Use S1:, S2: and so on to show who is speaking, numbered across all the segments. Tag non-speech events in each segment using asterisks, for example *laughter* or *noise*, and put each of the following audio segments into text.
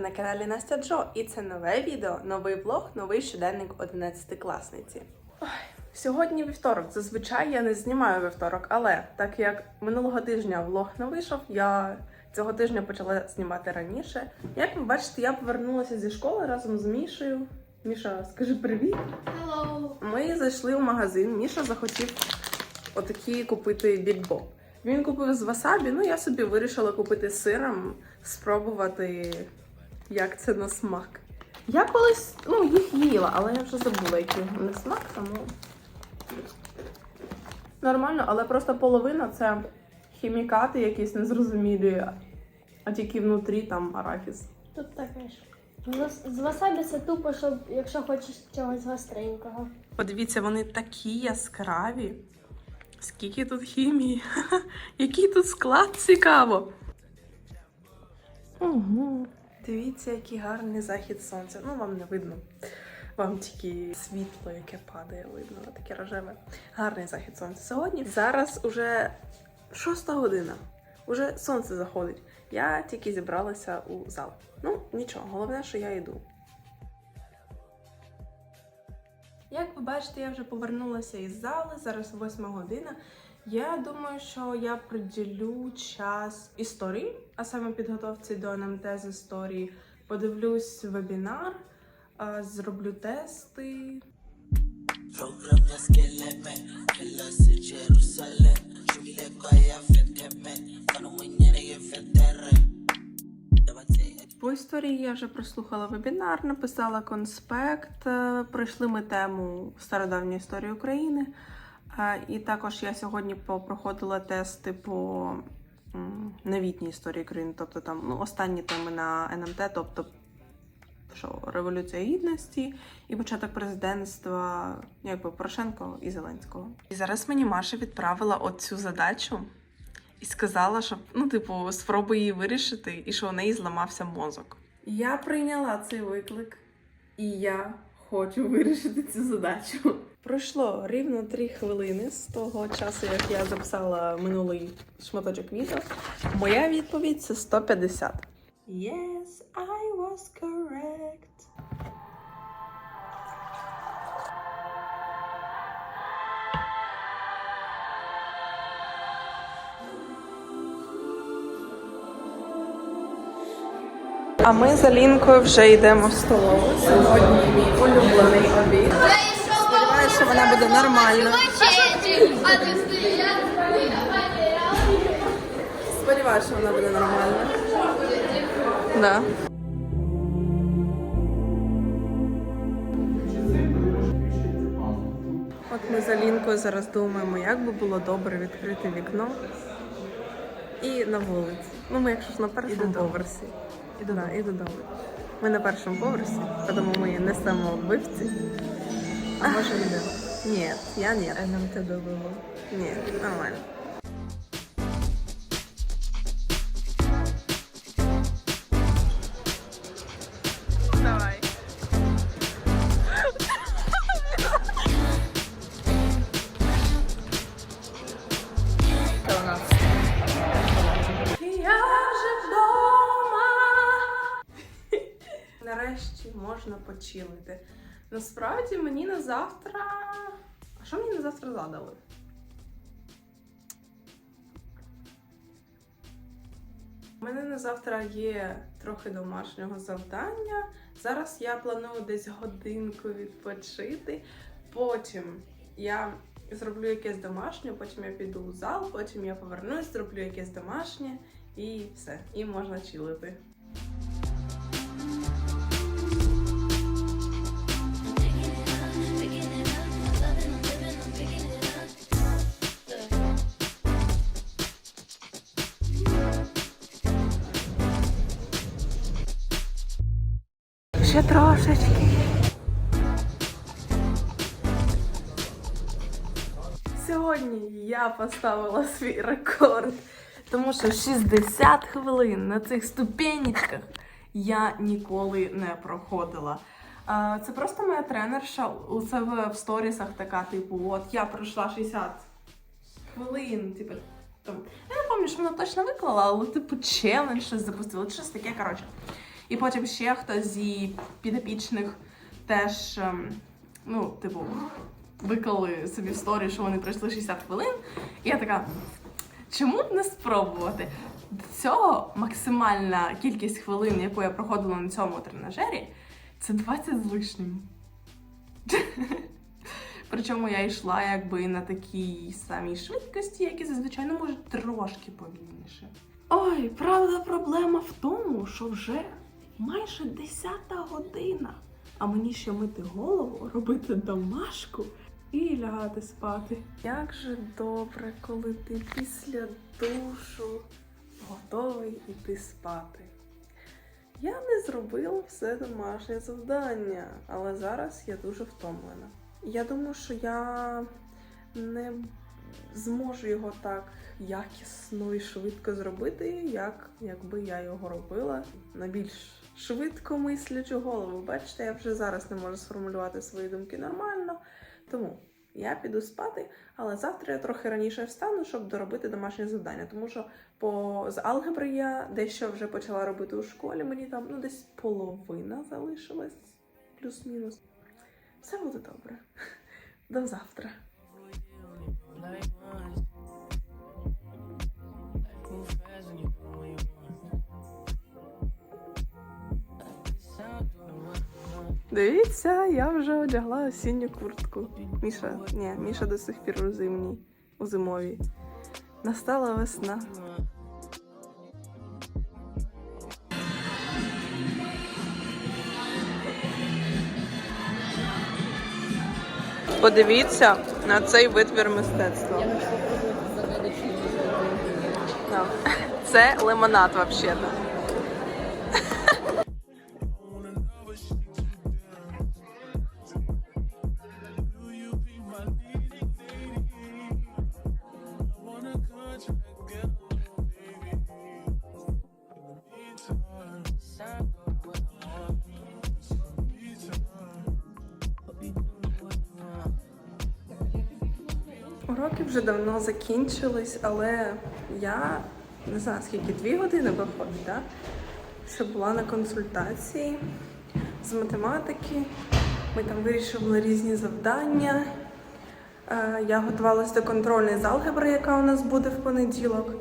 S1: На каналі Настя Джо, і це нове відео, новий влог, новий щоденник 11-класниці. Ой, Сьогодні вівторок. Зазвичай я не знімаю вівторок, але так як минулого тижня влог не вийшов, я цього тижня почала знімати раніше. Як ви бачите, я повернулася зі школи разом з Мішею. Міша, скажи привіт.
S2: Hello.
S1: Ми зайшли в магазин. Міша захотів отакі купити бікбоб. Він купив з васабі, ну я собі вирішила купити з сиром, спробувати, як це на смак. Я колись ну, їх їла, але я вже забула, який вони смак, тому нормально, але просто половина це хімікати якісь незрозумілі, а тільки внутрі там арахіс.
S2: Тут таке ж. З васабі це тупо, щоб якщо хочеш чогось гостренького.
S1: Подивіться, вони такі яскраві. Скільки тут хімії? *laughs* Який тут склад цікаво. Угу. Дивіться, який гарний захід сонця. Ну, вам не видно. Вам тільки світло, яке падає, видно, таке рожеве. Гарний захід сонця. Сьогодні зараз уже шоста година. Уже сонце заходить. Я тільки зібралася у зал. Ну, нічого, головне, що я йду. Як ви бачите, я вже повернулася із зали, зараз 8 година. Я думаю, що я приділю час історії, а саме підготовці до НМТ з історії. Подивлюсь вебінар, зроблю тести. По історії я вже прослухала вебінар, написала конспект. е, Пройшли ми тему стародавньої історії України. І також я сьогодні попроходила тести по новітній історії країни, тобто там ну, останні теми на НМТ, тобто що Революція Гідності і початок президентства якби Порошенко і Зеленського. І зараз мені Маша відправила оцю задачу і сказала, що ну, типу, спробуй її вирішити, і що у неї зламався мозок. Я прийняла цей виклик, і я хочу вирішити цю задачу. Пройшло рівно три хвилини з того часу, як я записала минулий шматочок відео. Моя відповідь це 150. Yes, I was correct. А ми з Алінкою вже йдемо в столову. Сьогодні мій улюблений обід. Що вона буде нормальна. Сподіваюся, що вона буде нормальна. Да. От ми з Алінкою зараз думаємо, як би було добре відкрити вікно і на вулиці. Ну, ми якщо ж на першому поверсі. І додому. Да, і додому. Ми на першому поверсі, тому ми не самовбивці.
S3: А може йдемо?
S1: Ні, я ні.
S3: А нам те довело.
S1: Ні, нормально. Давай.
S3: Це у нас.
S1: Я вже вдома. Нарешті можна почилити. Насправді мені на завтра. А що мені на завтра задали? У мене на завтра є трохи домашнього завдання. Зараз я планую десь годинку відпочити. Потім я зроблю якесь домашнє, потім я піду в зал, потім я повернусь, зроблю якесь домашнє і все. І можна чилити. Я поставила свій рекорд, тому що 60 хвилин на цих ступенечках я ніколи не проходила. Це просто моя тренерша у себе в сторісах така, типу, от я пройшла 60 хвилин, типу, там, я не пам'ятаю. що вона точно виклала, але типу челендж щось запустили, щось таке, коротше. І потім ще хтось зі підопічних теж, ем, ну, типу, виклали собі в сторі, що вони пройшли 60 хвилин. І я така, чому б не спробувати? До цього максимальна кількість хвилин, яку я проходила на цьому тренажері, це 20 з лишнім. *laughs* Причому я йшла якби на такій самій швидкості, як і зазвичай, ну, може, трошки повільніше. Ой, правда, проблема в тому, що вже майже 10 година. А мені ще мити голову, робити домашку і лягати спати. Як же добре, коли ти після душу готовий іти спати. Я не зробила все домашнє завдання, але зараз я дуже втомлена. Я думаю, що я не зможу його так якісно і швидко зробити, як якби я його робила на більш швидко мислячу голову. Бачите, я вже зараз не можу сформулювати свої думки нормально. Тому я піду спати, але завтра я трохи раніше встану, щоб доробити домашнє завдання. Тому що по з алгебри я дещо вже почала робити у школі. Мені там ну десь половина залишилась, плюс-мінус. Все буде добре. До завтра. Дивіться, я вже одягла осінню куртку. Міша, ні, Міша до сих пір у зимній, у зимовій. Настала весна. Подивіться на цей витвір мистецтва. *laughs* Це лимонад, взагалі. Уроки вже давно закінчились, але я не знаю, скільки дві години виходить, так? Ще була на консультації з математики. Ми там вирішували різні завдання. Е, Я готувалася до контрольної з алгебри, яка у нас буде в понеділок.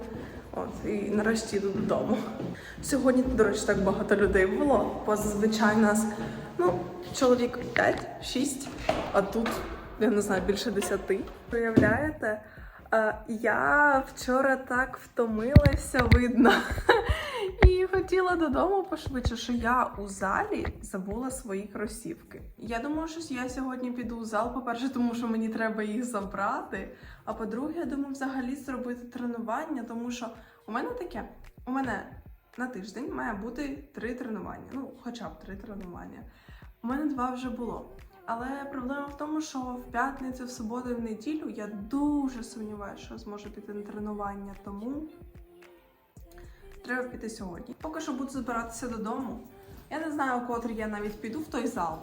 S1: От, і нарешті йду додому. Сьогодні, до речі, так багато людей було. Бо зазвичай нас ну, чоловік 5-6, а тут, я не знаю, більше 10. Уявляєте? Е, Я вчора так втомилася, видно. *laughs* І хотіла додому пошвидше, що я у залі забула свої кросівки. Я думаю, що я сьогодні піду у зал, по-перше, тому що мені треба їх забрати. А по-друге, я думаю, взагалі зробити тренування, тому що у мене таке: у мене на тиждень має бути три тренування. Ну, хоча б три тренування. У мене два вже було. Але проблема в тому, що в п'ятницю, в суботу і в неділю я дуже сумніваюся, що зможу піти на тренування, тому треба піти сьогодні. Поки що буду збиратися додому. Я не знаю, у котрий я навіть піду в той зал.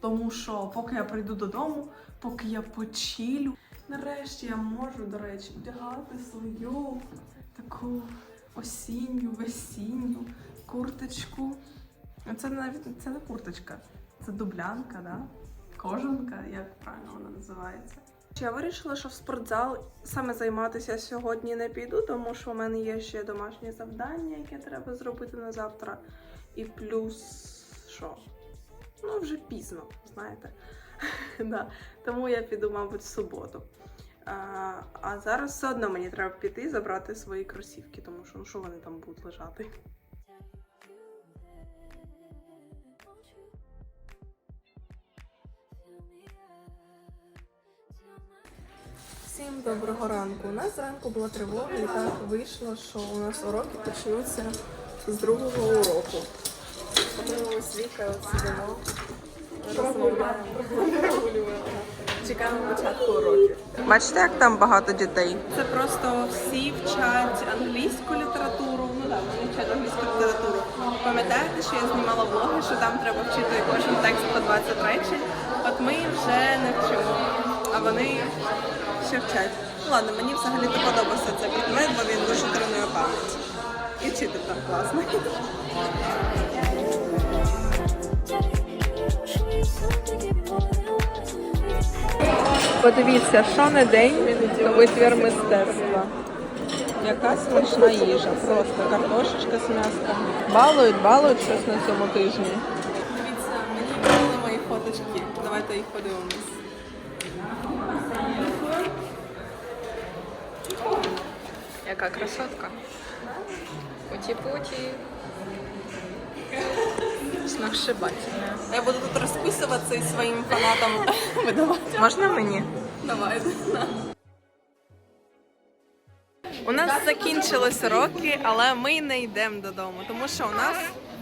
S1: Тому що поки я прийду додому, поки я почілю, нарешті я можу, до речі, вдягати свою таку осінню, весінню курточку. Це навіть це не курточка, це дублянка, да? кожанка, як правильно вона називається. Я вирішила, що в спортзал саме займатися сьогодні не піду, тому що в мене є ще домашнє завдання, яке треба зробити на завтра. І плюс що? Ну, вже пізно, знаєте. *laughs* да. Тому я піду, мабуть, в суботу. А, а зараз все одно мені треба піти забрати свої кросівки, тому що ну що вони там будуть лежати. Всім доброго ранку. У нас зранку була тривога, і так вийшло, що у нас уроки почнуться з другого уроку. Ми з Вікою сидимо, розмовляємо. Чекаємо початку уроків. Бачите, як там багато дітей? Це просто всі вчать англійську літературу. Ну так, вони вчать англійську літературу. Пам'ятаєте, що я знімала влоги, що там треба вчити кожен текст по 20 речень? От ми вже не вчимо, а вони ще вчать. Ладно, мені взагалі то подобався цей предмет, бо він дуже тренує пам'ять. І вчитель там класний. Подивіться, що не день, витвір мистецтва. Яка смачна їжа, просто картошечка з м'яском. Балують, балують щось на цьому тижні. Дивіться, мені мої фоточки. Давайте їх подивимось.
S3: Яка красотка. Путі-путі. Сногсшибательная.
S1: Я буду тут розписуватися і своїм фанатам *laughs* видавати.
S3: Можна мені?
S1: Давай. У нас закінчились уроки, але ми не йдемо додому, тому що у нас.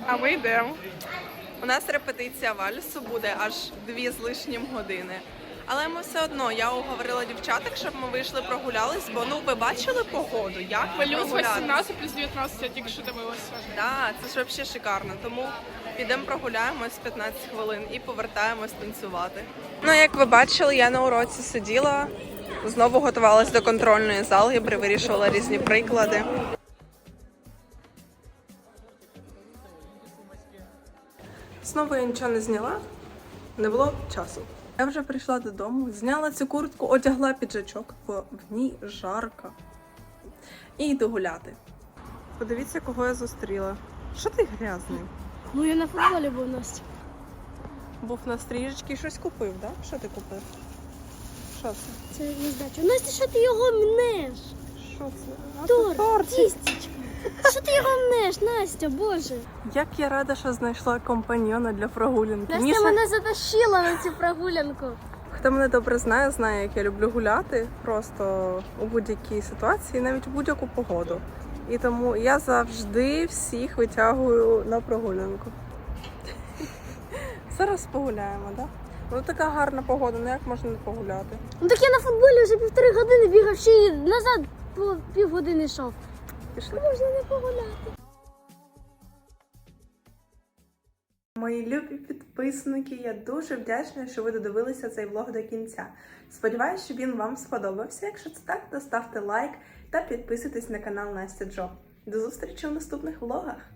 S1: А ми йдемо. У нас репетиція вальсу буде аж дві з лишнім години. Але ми все одно, я уговорила дівчаток, щоб ми вийшли прогулялись, бо ну ви бачили погоду, як ви
S4: Плюс
S1: прогулятись?
S4: 18, плюс 19, я тільки що дивилася.
S1: Да, це ж взагалі шикарно. Тому підемо прогуляємось 15 хвилин і повертаємось танцювати. Ну, як ви бачили, я на уроці сиділа, знову готувалась до контрольної з алгебри, вирішувала різні приклади. Знову я нічого не зняла, не було часу. Я вже прийшла додому, зняла цю куртку, одягла піджачок, бо в ній жарко. І йду гуляти. Подивіться, кого я зустріла. Що ти грязний?
S2: Ну я на футболі був Настя.
S1: Був на стрижечки і щось купив, так? Да? Що ти купив? Що це?
S2: Це не здача. Настя, що ти його мнеш?
S1: Що це? А,
S2: Торт, тістечко. Що ти його мнеш, Настя, боже?
S1: Як я рада, що знайшла компаньйона для прогулянки.
S2: Настя
S1: Міша,
S2: мене затащила на цю прогулянку.
S1: хто мене добре знає, знає, як я люблю гуляти просто у будь-якій ситуації, навіть у будь-яку погоду. І тому я завжди всіх витягую на прогулянку. Зараз погуляємо, так? Да? Ну така гарна погода, ну як можна не погуляти?
S2: Ну так я на футболі вже півтори години бігав, ще й назад по півгодини йшов.
S1: Пішли.
S2: Можна не погуляти.
S1: Мої любі підписники, я дуже вдячна, що ви додивилися цей влог до кінця. Сподіваюсь, що він вам сподобався. Якщо це так, то ставте лайк та підписуйтесь на канал Настя Джо. До зустрічі у наступних влогах!